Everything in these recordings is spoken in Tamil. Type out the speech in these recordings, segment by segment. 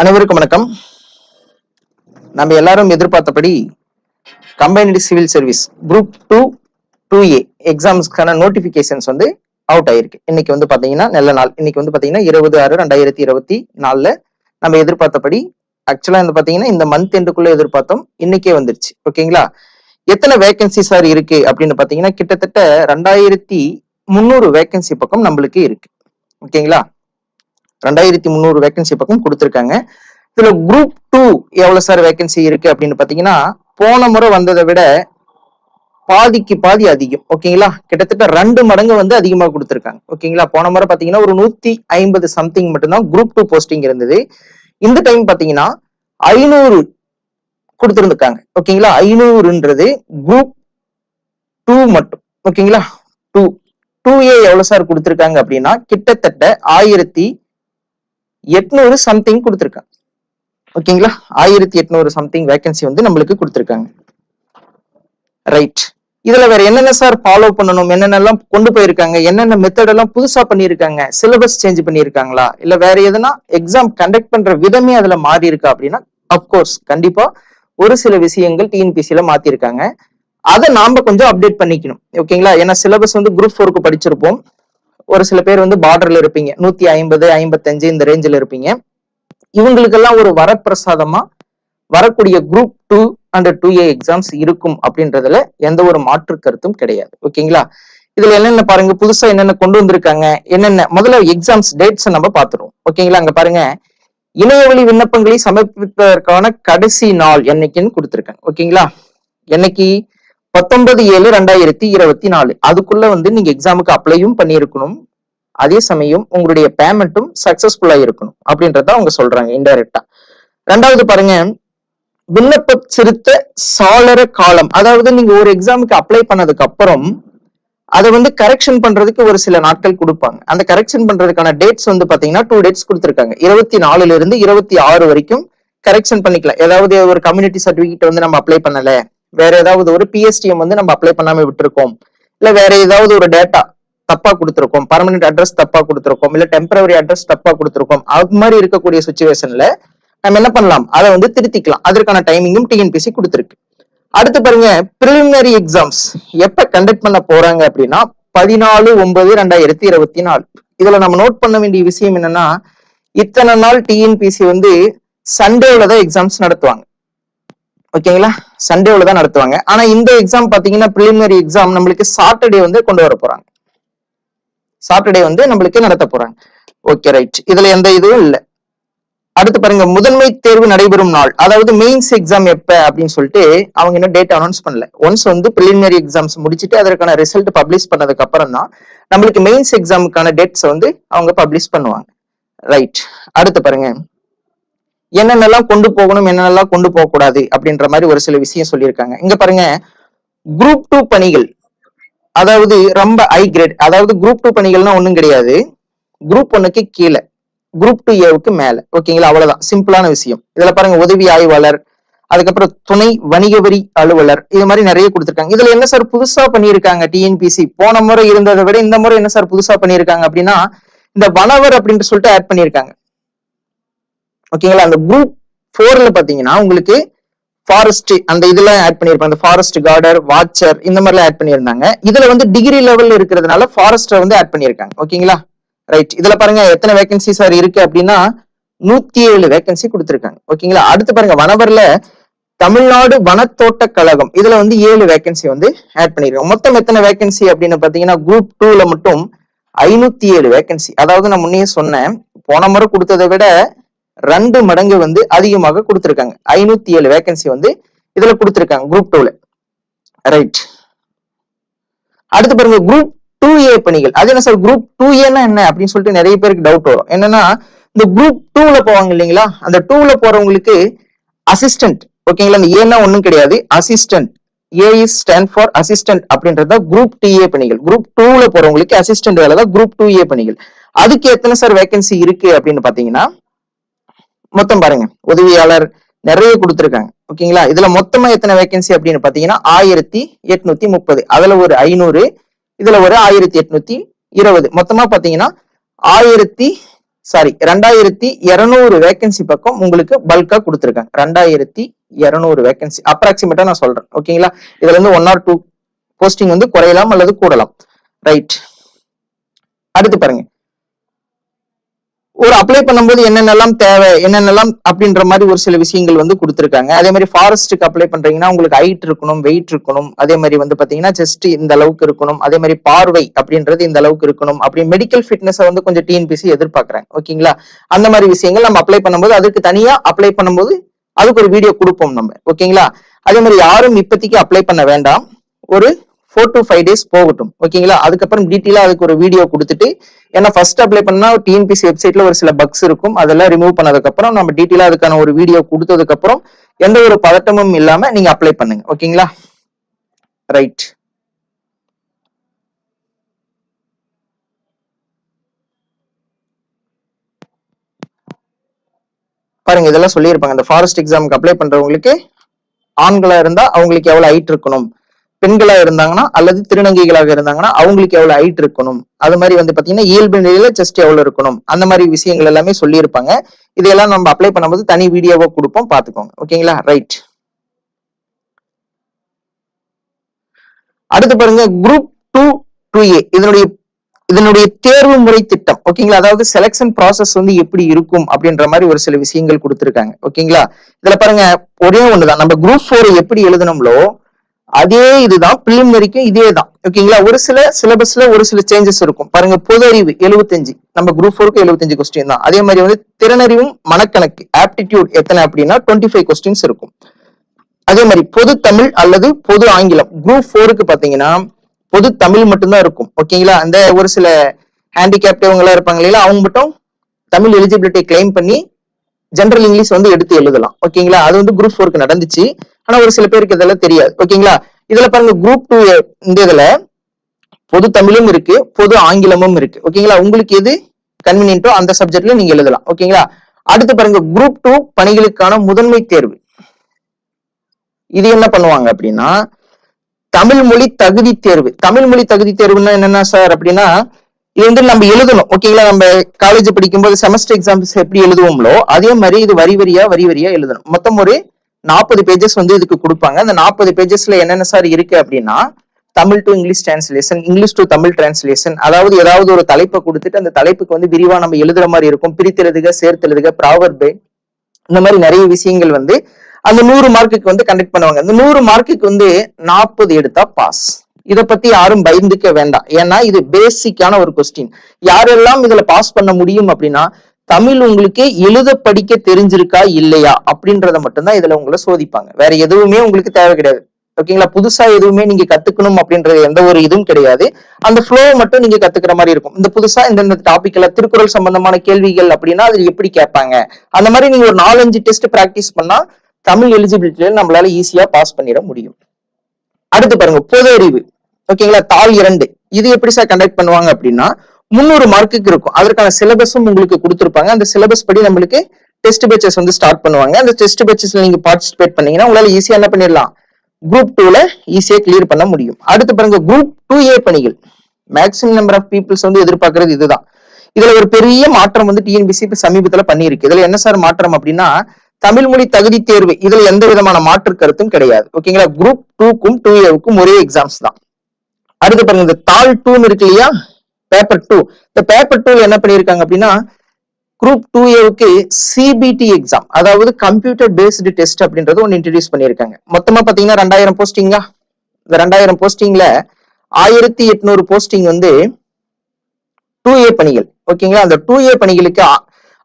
அனைவருக்கும் வணக்கம். நம்ம எல்லாரும் எதிர்பார்த்தபடி combined civil service group two two A எக்ஸாம்ஸ்க்கான notifications வந்து அவுட் ஆயிருக்கு. இன்னைக்கு வந்து பாத்தீங்கன்னா நல்ல நாள். இன்னைக்கு வந்து பாத்தீங்கன்னா இருபது ஆறு ரெண்டாயிரத்தி இருபத்தி நாலுல நம்ம எதிர்பார்த்தபடி ஆக்சுவலா வந்து பாத்தீங்கன்னா இந்த மந்த் எண்டுக்குள்ள எதிர்பார்த்தோம். இன்னைக்கே வந்துருச்சு. ஓகேங்களா? எத்தனை வேகன்சி சார் இருக்கு அப்படின்னு பாத்தீங்கன்னா கிட்டத்தட்ட ரெண்டாயிரத்தி முந்நூறு வேகன்சி பக்கம் நம்மளுக்கு இருக்கு. ஓகேங்களா? ரெண்டாயிரத்தி முந்நூறு வேகன்சி பக்கம் கொடுத்துருக்காங்க. இதுல குரூப் டூ எவ்வளவு சார் வேகன்சி இருக்கு அப்படின்னு பாத்தீங்கன்னா போன முறை வந்ததை விட பாதிக்கு பாதி அதிகம். ஓகேங்களா? கிட்டத்தட்ட ரெண்டு மடங்கு வந்து அதிகமாக கொடுத்துருக்காங்க. ஓகேங்களா? போன முறை பாத்தீங்கன்னா ஒரு நூத்தி ஐம்பது சம்திங் மட்டும்தான் குரூப் டூ போஸ்டிங் இருந்தது. இந்த டைம் பாத்தீங்கன்னா ஐநூறு கொடுத்துருந்துருக்காங்க. ஓகேங்களா? ஐநூறுன்றது குரூப் டூ மட்டும். ஓகேங்களா? டூ டூ ஏ எவ்வளவு சார் கொடுத்துருக்காங்க அப்படின்னா கிட்டத்தட்ட ஆயிரத்தி எட்நூறு சம்திங் கொடுத்துருக்காங்க. ஓகேங்களா ஆயிரத்தி எட்நூறு சம்திங் வேகன்சி வந்து நம்மளுக்கு கொடுத்துருக்காங்க. ரைட் இதுல வேற என்னென்ன சார் ஃபாலோ பண்ணணும்? என்னென்னலாம் கொண்டு போயிருக்காங்க? என்னென்ன மெத்தட் எல்லாம் புதுசா பண்ணியிருக்காங்க? சிலபஸ் சேஞ்ச் பண்ணியிருக்காங்களா? இல்ல வேற எதுனா எக்ஸாம் கண்டக்ட் பண்ற விதமே அதுல மாறி இருக்கா அப்படின்னா அப்கோர்ஸ் கண்டிப்பா ஒரு சில விஷயங்கள் டிஎன்பிசில மாத்திருக்காங்க அதை நாம கொஞ்சம் அப்டேட் பண்ணிக்கணும். ஓகேங்களா ஏன்னா சிலபஸ் வந்து குரூப் ஃபோருக்கு படிச்சிருப்போம். ஒரு சில பேர் வந்து பார்டர்ல இருப்பீங்க. நூத்தி ஐம்பது ஐம்பத்தஞ்சு இந்த ரேஞ்சில் இருப்பீங்க. இவங்களுக்கெல்லாம் ஒரு வரப்பிரசாதமா வரக்கூடிய group two and two A exams இருக்கும் அப்படின்றதுல எந்த ஒரு மாற்று கருத்தும் கிடையாது. ஓகேங்களா? இதுல என்னென்ன பாருங்க புதுசா என்னென்ன கொண்டு வந்திருக்காங்க என்னென்ன முதல்ல எக்ஸாம்ஸ் டேட்ஸ் நம்ம பார்த்துருவோம். ஓகேங்களா? அங்க பாருங்க. இணையவழி விண்ணப்பங்களை சமர்ப்பிப்பதற்கான கடைசி நாள் என்னைக்குன்னு கொடுத்துருக்காங்க. ஓகேங்களா? என்னைக்கு? பத்தொன்பது ஏழு ரெண்டாயிரத்தி இருபத்தி நாலு. அதுக்குள்ள வந்து நீங்க எக்ஸாமுக்கு அப்ளையும் பண்ணியிருக்கணும். அதே சமயம் உங்களுடைய பேமெண்ட்டும் சக்சஸ்ஃபுல்லா இருக்கணும் அப்படின்றத அவங்க சொல்றாங்க இன்டைரக்டா ரெண்டாவது பாருங்க விண்ணப்ப சிறுத்த சாளர காலம். அதாவது நீங்க ஒரு எக்ஸாமுக்கு அப்ளை பண்ணதுக்கு அப்புறம் அதை வந்து கரெக்ஷன் பண்றதுக்கு ஒரு சில நாட்கள் கொடுப்பாங்க. அந்த கரெக்ஷன் பண்றதுக்கான டேட்ஸ் வந்து பாத்தீங்கன்னா டூ டேட்ஸ் கொடுத்துருக்காங்க. இருபத்தி நாலுல இருந்து இருபத்தி ஆறு வரைக்கும் கரெக்ஷன் பண்ணிக்கலாம். ஏதாவது ஒரு கம்யூனிட்டி சர்டிபிகேட் வந்து நம்ம அப்ளை பண்ணல. வேற ஏதாவது ஒரு பிஎஸ்டிஎம் வந்து நம்ம அப்ளை பண்ணாம விட்டுருக்கோம். இல்ல வேற ஏதாவது ஒரு டேட்டா தப்பா கொடுத்துருக்கோம். பர்மனன்ட் அட்ரஸ் தப்பா கொடுத்துருக்கோம். இல்ல டெம்பரவரி அட்ரஸ் தப்பா கொடுத்துருக்கோம். அது மாதிரி இருக்கக்கூடிய சுச்சுவேஷன்ல நம்ம என்ன பண்ணலாம்? அதை வந்து திருத்திக்கலாம். அதற்கான டைமிங்கும் டிஎன்பிசி கொடுத்துருக்கு. அடுத்து பாருங்க பிரிலிமினரி எக்ஸாம்ஸ் எப்ப கண்டக்ட் பண்ண போறாங்க அப்படின்னா பதினாலு ஒன்பது ரெண்டாயிரத்தி இருபத்தி நாலு. இதுல நம்ம நோட் பண்ண வேண்டிய விஷயம் என்னன்னா இத்தனை நாள் டிஎன்பிசி வந்து சண்டேல தான் எக்ஸாம்ஸ் நடத்துவாங்க. ஓகேங்களா சண்டேவில் தான் நடத்துவாங்க. ஆனா இந்த எக்ஸாம் பாத்தீங்கன்னா ப்ரிலிமினரி எக்ஸாம் நம்மளுக்கு சாட்டர்டே வந்து கொண்டு வர போறாங்க. சாட்டர்டே வந்து நம்மளுக்கு நடத்த போறாங்க. ஓகே ரைட் இதுல எந்த இதுவும் இல்லை. அடுத்து பாருங்க முதன்மை தேர்வு நடைபெறும் நாள். அதாவது மெயின்ஸ் எக்ஸாம் எப்ப அப்படின்னு சொல்லிட்டு அவங்க இன்னும் டேட் அனௌன்ஸ் பண்ணல. ஒன்ஸ் வந்து ப்ரிலிமினரி எக்ஸாம்ஸ் முடிச்சுட்டு அதற்கான ரிசல்ட் பப்ளிஷ் பண்ணதுக்கு அப்புறம் தான் நம்மளுக்கு மெயின்ஸ் எக்ஸாமுக்கான டேட்ஸ் வந்து அவங்க பப்ளிஷ் பண்ணுவாங்க. ரைட் அடுத்து பாருங்க. என்னென்னலாம் கொண்டு போகணும் என்னென்னலாம் கொண்டு போக கூடாது அப்படின்ற மாதிரி ஒரு சில விஷயம் சொல்லியிருக்காங்க. இங்க பாருங்க குரூப் டூ பணிகள் அதாவது ரொம்ப ஹை கிரேட் அதாவது குரூப் டூ பணிகள்னா ஒண்ணும் கிடையாது. குரூப் ஒன்னுக்கு கீழே குரூப் டூ ஏவுக்கு மேல ஓகேங்களா? அவ்வளவுதான். சிம்பிளான விஷயம். இதுல பாருங்க உதவி ஆய்வாளர் அதுக்கப்புறம் துணை வணிக வரி அலுவலர் இது மாதிரி நிறைய கொடுத்துருக்காங்க. இதுல என்ன சார் புதுசா பண்ணியிருக்காங்க டிஎன்பிசி போன முறை இருந்ததை விட இந்த முறை என்ன சார் புதுசா பண்ணியிருக்காங்க அப்படின்னா இந்த வனவர் அப்படின்ட்டு சொல்லிட்டு ஆட் பண்ணியிருக்காங்க. ஓகேங்களா அந்த குரூப் ஃபோர்ல பாத்தீங்கன்னா உங்களுக்கு ஃபாரஸ்ட் அந்த இதெல்லாம் ஆட் பண்ணியிருப்பாங்க அந்த ஃபாரஸ்ட் கார்டர் வாட்சர் இந்த மாதிரிலாம் ஆட் பண்ணியிருந்தாங்க. இதுல வந்து டிகிரி லெவல்ல இருக்கிறதுனால ஃபாரஸ்டர் வந்து ஆட் பண்ணியிருக்காங்க. ஓகேங்களா ரைட் இதுல பாருங்க எத்தனை வேகன்சி சார் இருக்கு அப்படின்னா நூத்தி ஏழு வேகன்சி கொடுத்துருக்காங்க ஓகேங்களா அடுத்து பாருங்க வனவர்ல தமிழ்நாடு வனத்தோட்ட கழகம். இதுல வந்து ஏழு வேகன்சி வந்து ஆட் பண்ணிருக்கோம் மொத்தம் எத்தனை வேகன்சி அப்படின்னு பாத்தீங்கன்னா குரூப் டூல மட்டும் ஐநூத்தி ஏழு வேகன்சி அதாவது நான் முன்னே சொன்னேன் போன முறை கொடுத்ததை விட ரெண்டு மடங்கு வந்து அதிகமாக கொடுத்துருக்காங்க. ஐநூத்தி ஏழு வேகன்சி வந்து இதுல கொடுத்துருக்காங்க குரூப் டூல ரைட் அடுத்து பாருங்க குரூப் டூ ஏ பணிகள். அது என்ன சார் குரூப் டூ ஏன்னா என்ன? அப்படின்னு சொல்லிட்டு நிறைய பேருக்கு டவுட் வரும். என்னன்னா இந்த குரூப் டூல போவாங்க இல்லைங்களா? அந்த டூல போறவங்களுக்கு அசிஸ்டன்ட் ஓகேங்களா இந்த ஏன்னா ஒண்ணும் கிடையாது. Assistant A is stand for assistant அப்படின்றது குரூப் டி ஏ பணிகள். குரூப் டூல போறவங்களுக்கு அசிஸ்டன்ட் வேலை தான் குரூப் டூ ஏ பணிகள். அதுக்கு எத்தனை சார் வேகன்சி இருக்கு அப்படின்னு பாத்தீங்கன்னா மொத்தம் பாருங்க. உதவியாளர் நிறைய கொடுத்துருக்காங்க. ஓகேங்களா? இதுல மொத்தமா எத்தனை வேகன்சி அப்படின்னு பாத்தீங்கன்னா ஆயிரத்தி எட்நூத்தி முப்பது. அதுல ஒரு ஐநூறு இதுல ஒரு ஆயிரத்தி எட்நூத்தி இருபது. மொத்தமா பாத்தீங்கன்னா ஆயிரத்தி சாரி ரெண்டாயிரத்தி இருநூறு வேகன்சி பக்கம் உங்களுக்கு பல்கா கொடுத்துருக்காங்க. ரெண்டாயிரத்தி இருநூறு வேகன்சி அப்ராக்சிமேட்டா நான் சொல்றேன். ஓகேங்களா? இதுல இருந்து ஒன் ஆர் டூ போஸ்டிங் வந்து குறையலாம் அல்லது கூடலாம். ரைட் அடுத்து பாருங்க. ஒரு அப்ளை பண்ணும்போது என்னென்னலாம் தேவை என்னென்னலாம் அப்படின்ற மாதிரி ஒரு சில விஷயங்கள் வந்து கொடுத்துருக்காங்க. அதே மாதிரி ஃபாரஸ்ட்டுக்கு அப்ளை பண்றீங்கன்னா உங்களுக்கு ஹைட் இருக்கணும் வெயிட் இருக்கணும். அதே மாதிரி வந்து பாத்தீங்கன்னா ஜஸ்ட் இந்த அளவுக்கு இருக்கணும். அதே மாதிரி பார்வை அப்படின்றது இந்த அளவுக்கு இருக்கணும். அப்படி மெடிக்கல் ஃபிட்னஸ் வந்து கொஞ்சம் டிஎன்பிசி எதிர்பார்க்கறாங்க ஓகேங்களா அந்த மாதிரி விஷயங்கள் நம்ம அப்ளை பண்ணும்போது அதுக்கு தனியா அப்ளை பண்ணும்போது அதுக்கு ஒரு வீடியோ கொடுப்போம் நம்ம. ஓகேங்களா அதே மாதிரி யாரும் இப்போதைக்கு அப்ளை பண்ண வேண்டாம். ஒரு ஃபோர் டு ஃபைவ் டேஸ் போகட்டும். ஓகேங்களா அதுக்கப்புறம் டீட்டெயிலா அதுக்கு ஒரு வீடியோ கொடுத்துட்டு ஏன்னா ஃபர்ஸ்ட் அப்ளை பண்ணா டிஎன்பிசி வெப்சைட்ல ஒரு சில பக்ஸ் இருக்கும். அதெல்லாம் ரிமூவ் பண்ணதுக்கு அப்புறம் நம்ம டீட்டெயிலா அதுக்கான ஒரு வீடியோ கொடுத்ததுக்கு அப்புறம் எந்த ஒரு பதட்டமும் இல்லாம நீங்க அப்ளை பண்ணுங்க. ஓகேங்களா ரைட் பாருங்க இதெல்லாம் சொல்லியிருப்பாங்க. அந்த ஃபாரஸ்ட் எக்ஸாமுக்கு அப்ளை பண்றவங்களுக்கு ஆண்களா இருந்தா அவங்களுக்கு எவ்வளவு ஹைட் இருக்கணும்? பெண்களா இருந்தாங்கன்னா அல்லது திருநங்கைகளாக இருந்தாங்கன்னா அவங்களுக்கு எவ்வளவு ஹைட் இருக்கணும்? அது மாதிரி வந்து பாத்தீங்கன்னா இயல்பு நிலையில செஸ்ட் எவ்வளவு இருக்கணும்? அந்த மாதிரி விஷயங்கள் எல்லாமே சொல்லியிருப்பாங்க. இதையெல்லாம் நம்ம அப்ளை பண்ணும்போது தனி வீடியோவா கொடுப்போம் பாத்துக்கோங்க ஓகேங்களா ரைட் அடுத்து பாருங்க குரூப் டூ டூ ஏ இதனுடைய இதனுடைய தேர்வு முறை திட்டம். ஓகேங்களா அதாவது செலெக்ஷன் ப்ராசஸ் வந்து எப்படி இருக்கும் அப்படின்ற மாதிரி ஒரு சில விஷயங்கள் கொடுத்துருக்காங்க. ஓகேங்களா இதுல பாருங்க ஒரே ஒண்ணுதான். நம்ம குரூப் ஃபோர் எப்படி எழுதணும்லோ அதே இதுதான் பிலிமினரிக்கும் இதே தான் ஓகேங்களா ஒரு சில சிலபஸ்ல ஒரு சில சேஞ்சஸ் இருக்கும். பாருங்க பொது அறிவு எழுபத்தஞ்சு நம்ம குரூப் ஃபோருக்கு எழுபத்தஞ்சு கொஸ்டின் தான். அதே மாதிரி வந்து திறனறிவும் மனக்கணக்கு ஆப்டிடியூட் எத்தனை அப்படின்னா டுவெண்ட்டி ஃபைவ் கொஸ்டின்ஸ் இருக்கும். அதே மாதிரி பொது தமிழ் அல்லது பொது ஆங்கிலம். குரூப் ஃபோருக்கு பாத்தீங்கன்னா பொது தமிழ் மட்டும்தான் இருக்கும். ஓகேங்களா அந்த ஒரு சில ஹேண்டிகேப்ட் இவங்க எல்லாம் இருப்பாங்க இல்லையா அவங்க மட்டும் தமிழ் எலிஜிபிலிட்டி கிளைம் பண்ணி ஜென்ரல் இங்கிலீஷ் வந்து எடுத்து எழுதலாம். ஓகேங்களா அது வந்து குரூப் ஃபோருக்கு நடந்துச்சு. ஆனா ஒரு சில பேருக்கு இதெல்லாம் தெரியாது. ஓகேங்களா? இதுல பாருங்க குரூப் டூ இந்த இதுல பொது தமிழும் இருக்கு பொது ஆங்கிலமும் இருக்கு. ஓகேங்களா? உங்களுக்கு எது கன்வீனியன்ட்டோ அந்த சப்ஜெக்ட்ல நீங்க எழுதலாம். ஓகேங்களா? அடுத்து பாருங்க குரூப் டூ பணிகளுக்கான முதன்மை தேர்வு. இது என்ன பண்ணுவாங்க அப்படின்னா தமிழ் மொழி தகுதி தேர்வு. தமிழ் மொழி தகுதி தேர்வுன்னா என்னன்னா சார் அப்படின்னா இது வந்து நம்ம எழுதணும். ஓகேங்களா? நம்ம காலேஜ் படிக்கும்போது செமஸ்டர் எக்ஸாம்ஸ் எப்படி எழுதுவோம்லோ அதே மாதிரி இது வரி வரியா வரி வரியா எழுதணும். மொத்தம் ஒரு நாற்பது பேஜஸ் வந்து இதுக்கு கொடுப்பாங்க. அந்த நாற்பது பேஜஸ்ல என்னென்ன சார் இருக்கு அப்படின்னா Tamil to English translation English to Tamil translation அதாவது ஏதாவது ஒரு தலைப்பை கொடுத்துட்டு அந்த தலைப்புக்கு வந்து விரிவா நம்ம எழுதுற மாதிரி இருக்கும். பிரித்தெழுதுக சேர்த்தெழுதுக ப்ராவர்பு இந்த மாதிரி நிறைய விஷயங்கள் வந்து அந்த நூறு மார்க்குக்கு வந்து கண்டக்ட் பண்ணுவாங்க. அந்த நூறு மார்க்குக்கு வந்து நாற்பது எடுத்தா பாஸ் இத பத்தி யாரும் பயந்துக்க வேண்டாம். ஏன்னா இது பேசிக்கான ஒரு கொஸ்டின் யாரெல்லாம் இதுல பாஸ் பண்ண முடியும் அப்படின்னா தமிழ் உங்களுக்கு எழுத படிக்க தெரிஞ்சிருக்கா இல்லையா? அப்படின்றத மட்டும்தான் இதுல உங்களை சோதிப்பாங்க. வேற எதுவுமே உங்களுக்கு தேவை கிடையாது. ஓகேங்களா புதுசா எதுவுமே நீங்க கத்துக்கணும் அப்படின்றது எந்த ஒரு இதுவும் கிடையாது. அந்த ஃப்ளோ மட்டும் நீங்க கத்துக்கிற மாதிரி இருக்கும். இந்த புதுசா இந்த டாபிக்ல திருக்குறள் சம்பந்தமான கேள்விகள் அப்படின்னா அது எப்படி கேட்பாங்க? அந்த மாதிரி நீங்க ஒரு நாலஞ்சு டெஸ்ட் பிராக்டிஸ் பண்ணா தமிழ் எலிஜிபிலிட்டியில நம்மளால ஈஸியா பாஸ் பண்ணிட முடியும். அடுத்து பாருங்க பொது அறிவு. ஓகேங்களா தாள் இரண்டு. இது எப்படி சார் கண்டக்ட் பண்ணுவாங்க அப்படின்னா முந்நூறு மார்க்குக்கு இருக்கும். அதற்கான சிலபஸும் உங்களுக்கு கொடுத்துருப்பாங்க. அந்த சிலபஸ் படி நம்மளுக்கு டெஸ்ட் பேச்சஸ் வந்து ஸ்டார்ட் பண்ணுவாங்க. அந்த டெஸ்ட் பேச்சஸ்ல நீங்க பார்ட்டிசிபேட் பண்ணீங்கன்னா உங்களால ஈஸியா என்ன பண்ணிடலாம்? குரூப் டூல ஈஸியா கிளியர் பண்ண முடியும். அடுத்து பாருங்க குரூப் டூ ஏ பணிகள். மேக்சிமம் நம்பர் ஆஃப் பீப்புள்ஸ் வந்து எதிர்பார்க்கறது இதுதான். இதுல ஒரு பெரிய மாற்றம் வந்து டிஎன்பிசி இப்ப சமீபத்துல பண்ணியிருக்கு. இதுல என்ன சார் மாற்றம் அப்படின்னா தமிழ் மொழி தகுதி தேர்வு. இதுல எந்த விதமான மாற்று கருத்தும் கிடையாது. ஓகேங்களா குரூப் டூக்கும் டூ ஏவுக்கும் ஒரே எக்ஸாம்ஸ் தான். அடுத்து பாருங்க இந்த தாள் டூன்னு இருக்கு இல்லையா? பேப்பர் டூ இந்த பேப்பர் டூல என்ன பண்ணிருக்காங்க அப்படின்னா குரூப் டூ ஏவுக்கு சிபிடி எக்ஸாம் அதாவது கம்ப்யூட்டர் பேஸ்டு டெஸ்ட் அப்படின்றது ஒன்று இன்ட்ரடியூஸ் பண்ணியிருக்காங்க. மொத்தமா பாத்தீங்கன்னா ரெண்டாயிரம் போஸ்டிங்கா இந்த ரெண்டாயிரம் போஸ்டிங்ல ஆயிரத்தி எட்நூறு போஸ்டிங் வந்து டூ ஏ பணிகள். ஓகேங்களா அந்த டூ ஏ பணிகளுக்கு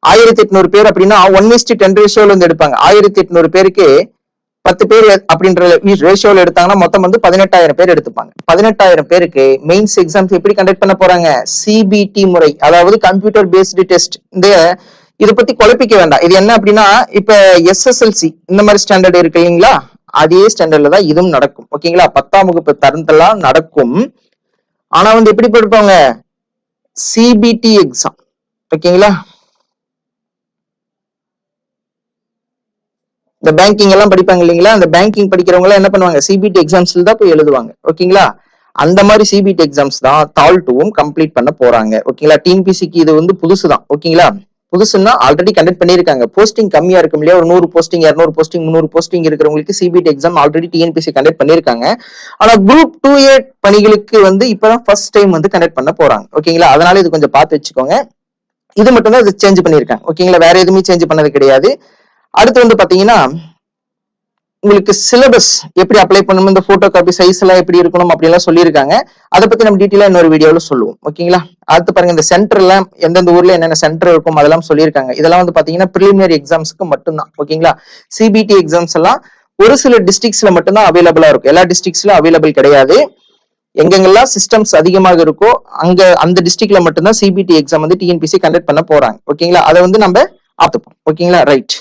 ஆயிரத்தி எட்நூறு பேர் அப்படின்னா ஒன் இஸ்டி டென் ரேஷியோல வந்து எடுப்பாங்க. ஆயிரத்தி எட்நூறு பேருக்கு பத்து பேர் அப்படின்ற ரேஷியோல எடுத்தாங்கன்னா மொத்தம் வந்து பதினெட்டாயிரம் பேர் எடுத்துப்பாங்க. பதினெட்டாயிரம் பேருக்கு மெயின்ஸ் எக்ஸாம்ஸ் எப்படி கண்டக்ட் பண்ண போறாங்க? சிபிடி முறை அதாவது கம்ப்யூட்டர் பேஸ்டு டெஸ்ட் இந்த இதை பத்தி குழப்பிக்க வேண்டாம். இது என்ன அப்படின்னா இப்ப எஸ்எஸ்எல்சி இந்த மாதிரி ஸ்டாண்டர்ட் இருக்கு இல்லைங்களா? அதே ஸ்டாண்டர்ட்ல தான் இதுவும் நடக்கும். ஓகேங்களா பத்தாம் வகுப்பு தரந்தெல்லாம் நடக்கும். ஆனா வந்து எப்படி படிப்பாங்க சிபிடி எக்ஸாம் ஓகேங்களா இந்த பேங்கிங் எல்லாம் படிப்பாங்க இல்லைங்களா? அந்த பேங்கிங் படிக்கிறவங்க எல்லாம் என்ன பண்ணுவாங்க? சிபிடி எக்ஸாம்ஸ்ல தான் போய் எழுதுவாங்க. ஓகேங்களா அந்த மாதிரி சிபிடி எக்ஸாம்ஸ் தான் தால் டூவும் கம்ப்ளீட் பண்ண போறாங்க. ஓகேங்களா டிஎன்பிசிக்கு இது வந்து புதுசு தான். ஓகேங்களா புதுசுன்னா ஆல்ரெடி கண்டக்ட் பண்ணியிருக்காங்க. போஸ்டிங் கம்மியா இருக்கும் இல்லையா? ஒரு நூறு போஸ்டிங் இரநூறு போஸ்டிங் முந்நூறு போஸ்டிங் இருக்கிறவங்களுக்கு CBT exam already TNPSC conduct பண்ணியிருக்காங்க. ஆனா குரூப் டூ ஏ பணிகளுக்கு வந்து இப்பதான் ஃபர்ஸ்ட் டைம் வந்து கண்டக்ட் பண்ண போறாங்க. ஓகேங்களா அதனால இது கொஞ்சம் பார்த்து வச்சுக்கோங்க. இது மட்டும் தான் இது சேஞ்ச் பண்ணியிருக்காங்க. ஓகேங்களா வேற எதுவுமே சேஞ்ச் பண்ணது கிடையாது. அடுத்து வந்து பாத்தீங்கன்னா உங்களுக்கு சிலபஸ் எப்படி அப்ளை பண்ணணும் இந்த போட்டோ காப்பி சைஸ் எல்லாம் எப்படி இருக்கணும் அப்படி எல்லாம் சொல்லியிருக்காங்க. அதை பத்தி நம்ம டீட்டெயிலா இன்னொரு வீடியோல சொல்லுவோம். ஓகேங்களா அடுத்து பாருங்க இந்த சென்டர்ல எந்தெந்த ஊர்ல என்னென்ன சென்டர் இருக்கும் அதெல்லாம் சொல்லியிருக்காங்க. இதெல்லாம் வந்து பாத்தீங்கன்னா ப்ரிலிமினரி எக்ஸாம்ஸ்க்கு மட்டும்தான். ஓகேங்களா சிபிடி எக்ஸாம்ஸ் எல்லாம் ஒரு சில டிஸ்ட்ரிக்ட்ஸ்ல மட்டும்தான் அவைலபிளா இருக்கும். எல்லா டிஸ்ட்ரிக்ட்ஸ்ல அவைலபிள் கிடையாது. எங்கெங்கெல்லாம் சிஸ்டம்ஸ் அதிகமாக இருக்கோ அங்க அந்த டிஸ்ட்ரிக்ட்ல மட்டும்தான் சிபிடி எக்ஸாம் வந்து டிஎன்பிசி கண்டக்ட் பண்ண போறாங்க. ஓகேங்களா அதை வந்து நம்ம பார்த்துப்போம். ஓகேங்களா ரைட்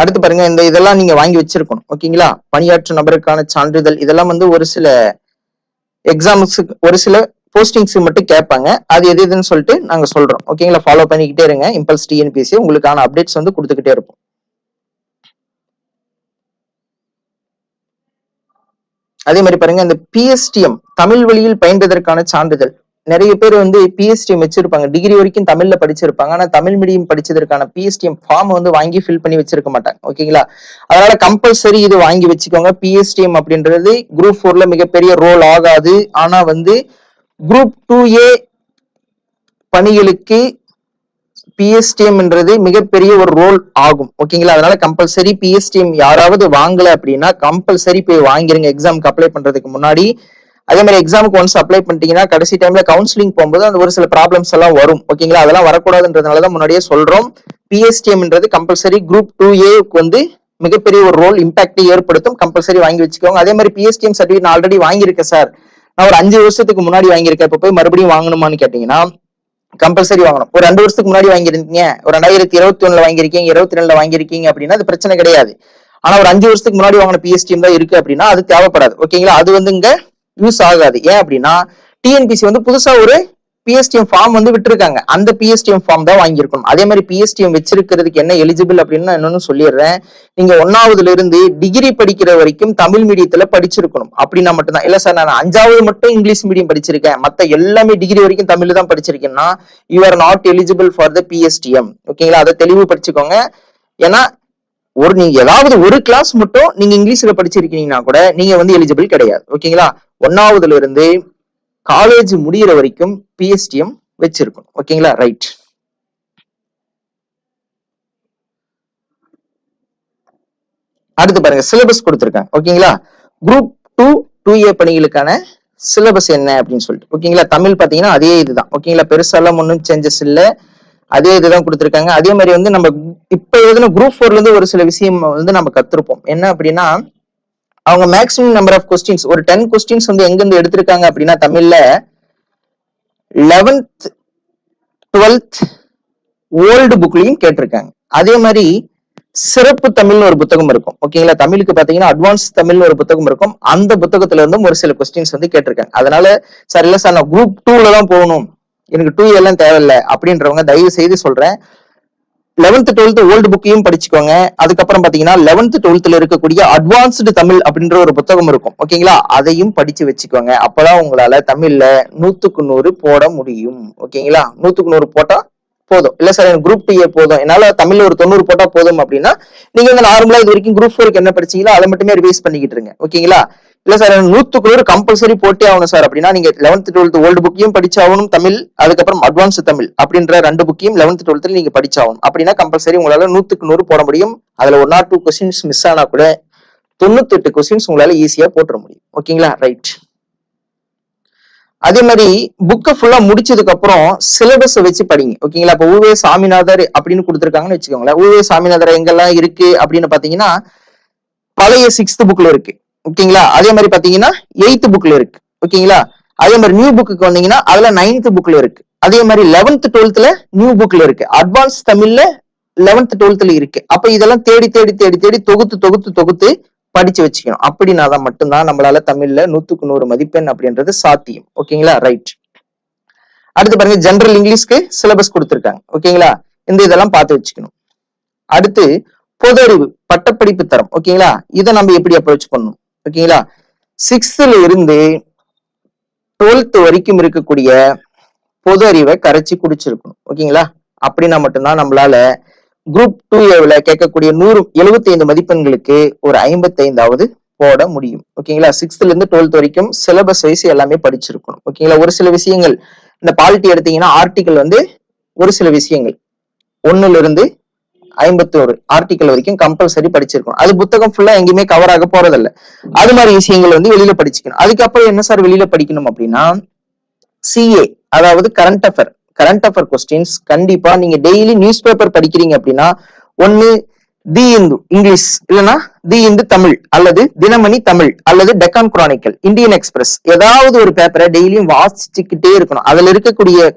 அடுத்து பாருங்க இந்த இதெல்லாம் நீங்க வாங்கி வச்சிருக்கணும். ஓகேங்களா? பணியாற்றும் நபருக்கான சான்றிதழ் இதெல்லாம் வந்து ஒரு சில எக்ஸாம்ஸு ஒரு சில போஸ்டிங்ஸ் மட்டும் கேட்பாங்க. அது எது எதுன்னு சொல்லிட்டு நாங்க சொல்றோம். ஓகேங்களா? ஃபாலோ பண்ணிக்கிட்டே இருங்க. இம்பல்ஸ் டிஎன்பிசி உங்களுக்கான அப்டேட்ஸ் வந்து கொடுத்துக்கிட்டே இருப்போம். அதே மாதிரி பாருங்க இந்த பிஎஸ்டிஎம் தமிழ் வழியில் பயின்றதற்கான சான்றிதழ். நிறைய பேர் வந்து பிஎஸ்டிஎம் வச்சிருப்பாங்க. டிகிரி வரைக்கும் தமிழ்ல படிச்சிருப்பாங்க. ஆனா தமிழ் மீடியம் படிச்சதற்கான பிஎஸ்டிஎம் ஃபார்ம் வந்து வாங்கி ஃபில் பண்ணி வச்சிருக்க மாட்டாங்க. ஓகேங்களா அதனால கம்பல்சரி இது வாங்கி வச்சுக்கோங்க. பிஎஸ்டிஎம் அப்படின்றது குரூப் ஃபோர்ல மிகப்பெரிய ரோல் ஆகாது. ஆனா வந்து குரூப் டூ ஏ பணிகளுக்கு பிஎஸ்டிஎம்ன்றது மிகப்பெரிய ஒரு ரோல் ஆகும். ஓகேங்களா அதனால கம்பல்சரி பிஎஸ்டிஎம் யாராவது வாங்கல அப்படின்னா கம்பல்சரி போய் வாங்கிருங்க. எக்ஸாமுக்கு அப்ளை பண்றதுக்கு முன்னாடி அதே மாதிரி எக்ஸாமுக்கு ஒன்ஸ் அப்ளை பண்ணிட்டீங்கன்னா கடைசி டைம்ல கவுன்சிலிங் போகும்போது அந்த ஒரு சில ப்ராப்ளம்ஸ் எல்லாம் வரும். ஓகேங்களா? அதெல்லாம் வரக்கூடாதுன்றதுனால தான் முன்னாடியே சொல்றோம். பிஎஸ்டிஎம்ன்றது கம்பல்சரி குரூப் டூ ஏக்கு வந்து மிகப்பெரிய ஒரு ரோல் இம்பாக்டை ஏற்படுத்தும். கம்பல்சரி வாங்கி வச்சுக்கோங்க. அதே மாதிரி பிஎஸ்டிஎம் சர்டிஃபிகேட் நான் ஆல்ரெடி வாங்கியிருக்கேன் சார் நான் ஒரு அஞ்சு வருஷத்துக்கு முன்னாடி வாங்கியிருக்கேன். இப்போ போய் மறுபடியும் வாங்கணுமான்னு கேட்டீங்கன்னா கம்பல்சரி வாங்கணும். ஒரு ரெண்டு வருஷத்துக்கு முன்னாடி வாங்கியிருந்தீங்க. ஒரு ரெண்டாயிரத்தி இருபத்தி ஒண்ணுல வாங்கியிருக்கீங்க இருபத்தி ரெண்டுல வாங்கியிருக்கீங்க அப்படின்னா அது பிரச்சனை கிடையாது. ஆனா ஒரு அஞ்சு வருஷத்துக்கு முன்னாடி வாங்கின பிஎஸ்டிஎம் தான் இருக்கு அப்படின்னா அது தேவைப்படாது. ஓகேங்களா? அது வந்து இங்க யூஸ் ஆகாது. ஏன் அப்படின்னா டிஎன்பிசி வந்து புதுசா ஒரு பிஎஸ்டிஎம் ஃபார்ம் வந்து விட்டுருக்காங்க. அந்த பிஎஸ்டிஎம் ஃபார்ம் தான் வாங்கியிருக்கணும். அதே மாதிரி பிஎஸ்டிஎம் வச்சிருக்கிறதுக்கு என்ன எலிஜிபிள் அப்படின்னு நான் இன்னொன்னு சொல்லிடுறேன். நீங்க ஒன்னாவதுல இருந்து டிகிரி படிக்கிற வரைக்கும் தமிழ் மீடியத்துல படிச்சிருக்கணும். அப்படின்னா மட்டும்தான். இல்ல சார் நான் அஞ்சாவது மட்டும் இங்கிலீஷ் மீடியம் படிச்சிருக்கேன். மத்த எல்லாமே டிகிரி வரைக்கும் தமிழ் தான் படிச்சிருக்கேன்னா you are not eligible for the PSTM ஓகேங்களா அதை தெளிவு படிச்சுக்கோங்க. ஏன்னா ஒரு நீங்க ஏதாவது ஒரு கிளாஸ் மட்டும் நீங்க இங்கிலீஷ்ல படிச்சிருக்கீங்கன்னா கூட நீங்க வந்து எலிஜிபிள் கிடையாது. ஓகேங்களா ஒன்னாவதுல இருந்து காலேஜ் முடியிற வரைக்கும் பிஎஸ்டிஎம் வச்சிருக்கணும். ஓகேங்களா ரைட் அடுத்து பாருங்க சிலபஸ் கொடுத்துருக்காங்க. ஓகேங்களா குரூப் டூ டூ ஏ பணிகளுக்கான சிலபஸ் என்ன அப்படின்னு சொல்லிட்டு. ஓகேங்களா தமிழ் பாத்தீங்கன்னா அதே இதுதான். ஓகேங்களா பெருசாலாம் ஒன்றும் சேஞ்சஸ் இல்லை. அதே இதுதான் கொடுத்துருக்காங்க. அதே மாதிரி வந்து நம்ம இப்போ எழுதின குரூப் ஃபோர்ல இருந்து ஒரு சில விஷயம் வந்து நம்ம கத்துருப்போம். என்ன அப்படின்னா அவங்க மேக்ஸிமம் நம்பர் ஆஃப் கொஸ்டின்ஸ் ஒரு டென் கொஸ்டின்ஸ் வந்து எங்கிருந்து எடுத்திருக்காங்க அப்படின்னா தமிழ்ல லெவன்த் டுவெல்த் ஓல்டு புக்லயும் கேட்டிருக்காங்க. அதே மாதிரி சிறப்பு தமிழ்னு ஒரு புத்தகம் இருக்கும். ஓகேங்களா? தமிழுக்கு பாத்தீங்கன்னா அட்வான்ஸ் தமிழ்னு ஒரு புத்தகம் இருக்கும். அந்த புத்தகத்துல இருந்தும் ஒரு சில கொஸ்டின்ஸ் வந்து கேட்டிருக்காங்க. அதனால சார் இல்ல சார் நான் குரூப் டூல தான் போகணும். எனக்கு டூ எல்லாம் தேவையில்லை. அப்படின்றவங்க தயவு செய்து சொல்றேன். லெவன்த் டுவெல்த் ஓல்டு புக்கையும் படிச்சுக்கோங்க. அதுக்கப்புறம் பாத்தீங்கன்னா லெவன்த் டுவெல்த்ல இருக்கக்கூடிய அட்வான்ஸ்டு தமிழ் அப்படின்ற ஒரு புத்தகம் இருக்கும். ஓகேங்களா? அதையும் படிச்சு வச்சுக்கோங்க. அப்பதான் உங்களால தமிழ்ல நூத்துக்கு நூறு போட முடியும். ஓகேங்களா? நூத்துக்கு நூறு போட்டா போதும். இல்ல சார் எனக்கு குரூப் டூ போதும். என்னால தமிழ்ல ஒரு தொண்ணூறு போட்டா போதும் அப்படின்னா நீங்க வந்து நார்மலா இது வரைக்கும் குரூப் ஃபோருக்கு என்ன படிச்சீங்களோ அதை மட்டுமே ரிவைஸ் பண்ணிக்கிட்டு இருங்க. ஓகேங்களா? இல்ல சார் எனக்கு நூத்துக்கு நூறு கம்பல்சரி போட்டே ஆகணும் சார் அப்படின்னா நீங்க லெவன்த் டுவெல்த் ஓல்டு புக்கையும் படிச்சாகணும் தமிழ் அதுக்கப்புறம் அட்வான்ஸ் தமிழ் அப்படின்ற ரெண்டு புக்கையும் லெவன்த் டுவெல்த்ல நீங்க படிச்சாகணும். அப்படின்னா கம்பல்சரி உங்களால நூத்துக்கு நூறு போட முடியும். அதுல one or two questions miss ஆனா கூட தொண்ணூத்தி எட்டு கொஸ்டின்ஸ் உங்களால ஈஸியா போட்டுற முடியும். ஓகேங்களா ரைட் அதே மாதிரி புக்கை ஃபுல்லா முடிச்சதுக்கு அப்புறம் சிலபஸ் வச்சு படிங்க. ஓகேங்களா இப்போ ஊவே சாமிநாதர் அப்படின்னு கொடுத்துருக்காங்கன்னு வச்சுக்கோங்களேன். ஊவே சாமிநாதர் எங்கெல்லாம் இருக்கு அப்படின்னு பாத்தீங்கன்னா பழைய சிக்ஸ்த் புக்ல இருக்கு. ஓகேங்களா? அதே மாதிரி பாத்தீங்கன்னா எயித்து புக்ல இருக்கு. ஓகேங்களா? அதே மாதிரி நியூ புக்கு வந்தீங்கன்னா அதுல நைன்த் புக்ல இருக்கு. அதே மாதிரி லெவன்த் டுவெல்த்ல நியூ புக்ல இருக்கு. அட்வான்ஸ் தமிழ்ல லெவன்த் டுவெல்த்ல இருக்கு. அப்ப இதெல்லாம் தேடி தேடி தேடி தேடி தொகுத்து தொகுத்து தொகுத்து படிச்சு வச்சுக்கணும். அப்படின்னா தான் மட்டும்தான் நம்மளால தமிழ்ல நூத்துக்கு நூறு மதிப்பெண் அப்படின்றது சாத்தியம். ஓகேங்களா? ரைட் அடுத்து பாருங்க ஜெனரல் இங்கிலீஷ்க்கு சிலபஸ் கொடுத்துருக்காங்க. ஓகேங்களா? இந்த இதெல்லாம் பார்த்து வச்சுக்கணும். அடுத்து பொது அறிவு பட்டப்படிப்பு தரம். ஓகேங்களா? இதை நம்ம எப்படி அப்ரோச் பண்ணணும்? ஓகேங்களா? சிக்ஸ்த்ல இருந்து டுவெல்த் வரைக்கும் இருக்கக்கூடிய பொது அறிவை கரைச்சி குடிச்சிருக்கணும். ஓகேங்களா? அப்படின்னா மட்டும்தான் நம்மளால குரூப் டூ ஏவில் கேட்கக்கூடிய நூறு எழுபத்தி ஐந்து மதிப்பெண்களுக்கு ஒரு ஐம்பத்தைந்தாவது போட முடியும். ஓகேங்களா? சிக்ஸ்த்ல இருந்து டுவெல்த் வரைக்கும் சிலபஸ் வைஸ் எல்லாமே படிச்சிருக்கணும். ஓகேங்களா? ஒரு சில விஷயங்கள் இந்த பாலிட்டி எடுத்தீங்கன்னா ஆர்டிகல் வந்து ஒரு சில விஷயங்கள். ஒன்னுல இருந்து ஐம்பத்தி ஒரு ஆர்டிக்கல் வரைக்கும் கம்பல்சரி படிச்சிருக்கணும். அது புத்தகம் ஃபுல்லா எங்கேயுமே கவர் ஆக போறதில்ல. அது மாதிரி விஷயங்கள் வந்து வெளியில படிச்சுக்கணும். அதுக்கப்புறம் என்ன சார் வெளியில படிக்கணும் அப்படின்னா சிஏ அதாவது current affair current affair questions கண்டிப்பா நீங்க டெய்லி நியூஸ் பேப்பர் படிக்கிறீங்க அப்படின்னா ஒன்னு தி இந்து இங்கிலீஷ் இல்லைன்னா தி இந்து தமிழ் அல்லது தினமணி தமிழ் அல்லது டெக்கான் குரானிக்கல் இந்தியன் எக்ஸ்பிரஸ் ஏதாவது ஒரு பேப்பரை டெய்லியும் வாசிச்சுக்கிட்டே இருக்கணும். அதுல இருக்கக்கூடிய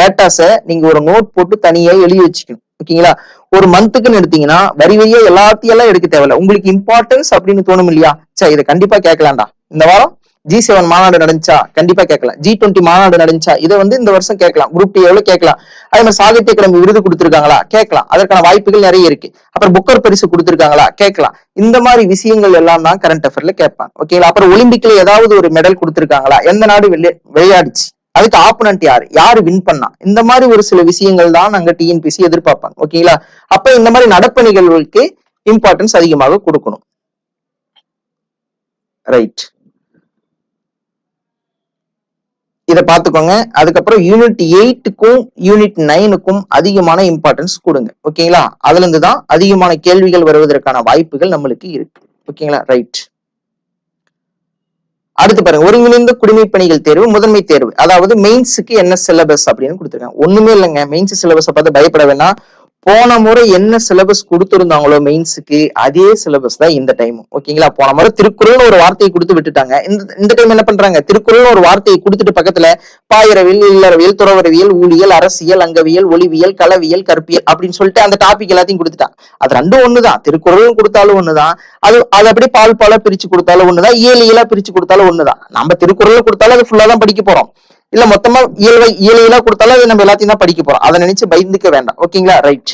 டேட்டாஸை நீங்க ஒரு நோட் போட்டு தனியா எழுதி வச்சுக்கணும். ஓகேங்களா? ஒரு மந்த்துக்குன்னு எடுத்தீங்கன்னா வரி வரியா எல்லாத்தையும் எல்லாம் எடுக்க தேவையில்ல. உங்களுக்கு இம்பார்ட்டன்ஸ் அப்படின்னு தோணும் இல்லையா? சே இதை கண்டிப்பா கேட்கலாம்டா. இந்த வாரம் ஜி செவன் மாநாடு நடந்துச்சா? கண்டிப்பா கேட்கலாம். ஜி டுவெண்ட்டி மாநாடு நடந்துச்சா? இதை வந்து இந்த வருஷம் கேட்கலாம். குரூப் டி எவ்வளவு கேட்கலாம்? அதே மாதிரி சாகித்ய கிழமை விருது கொடுத்துருக்காங்களா? கேட்கலாம். அதற்கான வாய்ப்புகள் நிறைய இருக்கு. அப்புறம் புக்கர் பரிசு கொடுத்துருக்காங்களா? கேட்கலாம். இந்த மாதிரி விஷயங்கள் எல்லாம் தான் கரண்ட் அஃபேர்ல கேட்பாங்க. ஓகேங்களா? அப்புறம் ஒலிம்பிக்ல ஏதாவது ஒரு மெடல் கொடுத்துருக்காங்களா? எந்த நாடு விளையா- விளையாடுச்சு? அதுக்கு ஆப்பனண்ட் யாரு? யாரு வின் பண்ணா? இந்த மாதிரி ஒரு சில விஷயங்கள் தான் நாங்க டிஎன்பிசி எதிர்பார்ப்பாங்க. ஓகேங்களா அப்ப இந்த மாதிரி நடப்பு நிகழ்வுகளுக்கு இம்பார்ட்டன்ஸ் அதிகமாக கொடுக்கணும். ரைட் இதை பார்த்துக்கோங்க. அதுக்கப்புறம் யூனிட் எயிட்டுக்கும் யூனிட் நைனுக்கும் அதிகமான இம்பார்ட்டன்ஸ் கொடுங்க. ஓகேங்களா அதுல இருந்து தான் அதிகமான கேள்விகள் வருவதற்கான வாய்ப்புகள் நம்மளுக்கு இருக்கு. ஓகேங்களா ரைட் அடுத்து பாருங்க ஒருங்கிணைந்த குடிமை பணிகள் தேர்வு முதன்மை தேர்வு. அதாவது மெயின்ஸுக்கு என்ன சிலபஸ் அப்படின்னு கொடுத்துருக்காங்க. ஒண்ணுமே இல்லைங்க. மெயின்ஸ் சிலபஸ் பார்த்து பயப்பட வேணாம் போன முறை என்ன சிலபஸ் கொடுத்துருந்தாங்களோ மெயின்ஸுக்கு அதே சிலபஸ் தான் இந்த டைம் ஓகேங்களா போன முறை திருக்குறள்னு ஒரு வார்த்தையை கொடுத்து விட்டுட்டாங்க. இந்த இந்த டைம் என்ன பண்றாங்க? திருக்குறள்னு ஒரு வார்த்தையை கொடுத்துட்டு பக்கத்துல பாயிரவியல் இல்லறவியல் துறவரவியல் ஊழியல் அரசியல் அங்கவியல் ஒளிவியல் களவியல் கற்பியல் அப்படின்னு சொல்லிட்டு அந்த டாபிக் எல்லாத்தையும் கொடுத்துட்டாங்க. அது ரெண்டும் ஒண்ணுதான். திருக்குறளும் கொடுத்தாலும் ஒண்ணுதான். அது அது அப்படியே பால் பாலா பிரிச்சு கொடுத்தாலும் ஒண்ணுதான். இயலியலா பிரிச்சு கொடுத்தாலும் ஒண்ணுதான். நம்ம திருக்குறள் கொடுத்தாலும் அது ஃபுல்லா தான் படிக்க போறோம். இல்ல மொத்தமா இயல்வை இயலியலா கொடுத்தாலும் அது நம்ம எல்லாத்தையும் தான் படிக்க போறோம். அதை நினைச்சு பயந்துக்க வேண்டாம். ஓகேங்களா ரைட்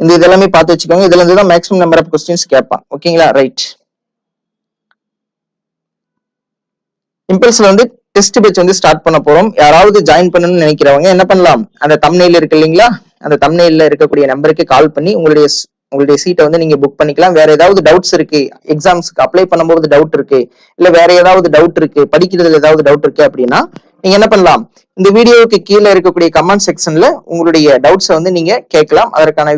இந்த இதெல்லாமே பார்த்து வச்சுக்கோங்க. இதுல இருந்து தான் மேக்ஸிமம் நம்பர் ஆஃப் கொஸ்டின்ஸ் கேட்பான். ஓகேங்களா ரைட் இம்பல்ஸ்ல வந்து டெஸ்ட் பேட்ச் வந்து ஸ்டார்ட் பண்ண போறோம். யாராவது ஜாயின் பண்ணணும்னு நினைக்கிறவங்க என்ன பண்ணலாம்? அந்த தம்னையில் இருக்கு இல்லைங்களா? அந்த தம்னையில் இருக்கக்கூடிய நம்பருக்கு கால் பண்ணி உங்களுடைய உங்களுடைய சீட்டை வந்து நீங்க புக் பண்ணிக்கலாம். வேற ஏதாவது டவுட்ஸ் இருக்கு எக்ஸாம்ஸ்க்கு அப்ளை பண்ணும்போது டவுட் இருக்கு இல்ல வேற ஏதாவது டவுட் இருக்கு படிக்கிறதுல ஏதாவது டவுட் இருக்கு அப்படின்னா நீங்க என்ன பண்ணலாம்? இந்த வீடியோவுக்கு கீழே இருக்கக்கூடிய கமெண்ட் செக்ஷன்ல உங்களுடைய டவுட்ஸை வந்து நீங்க கேட்கலாம். அதற்கான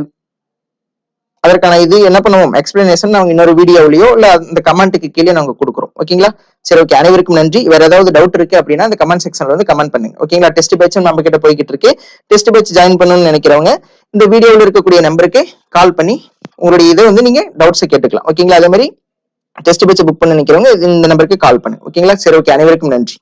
அதற்கான இது என்ன பண்ணுவோம்? எக்ஸ்பிளனேஷன் நாங்க இன்னொரு வீடியோவிலயோ இல்ல அந்த கமெண்ட்டுக்கு கீழே நாங்க கொடுக்குறோம். ஓகேங்களா சரி ஓகே அனைவருக்கும் நன்றி. வேற ஏதாவது டவுட் இருக்கு அப்படின்னா அந்த கமெண்ட் செக்ஷன்ல வந்து கமெண்ட் பண்ணுங்க. ஓகேங்களா டெஸ்ட் பேச்சும் நம்ம கிட்ட போய்கிட்டு இருக்கு. டெஸ்ட் பேச்சு ஜாயின் பண்ணணும்னு நினைக்கிறவங்க இந்த வீடியோவில் இருக்கக்கூடிய நம்பருக்கு கால் பண்ணி உங்களுடைய இதை வந்து நீங்க டவுட்ஸை கேட்டுக்கலாம். ஓகேங்களா அதே மாதிரி டெஸ்ட் பேச்சு புக் பண்ண நினைக்கிறவங்க இந்த நம்பருக்கு கால் பண்ணுங்க. ஓகேங்களா சரி ஓகே அனைவருக்கும் நன்றி.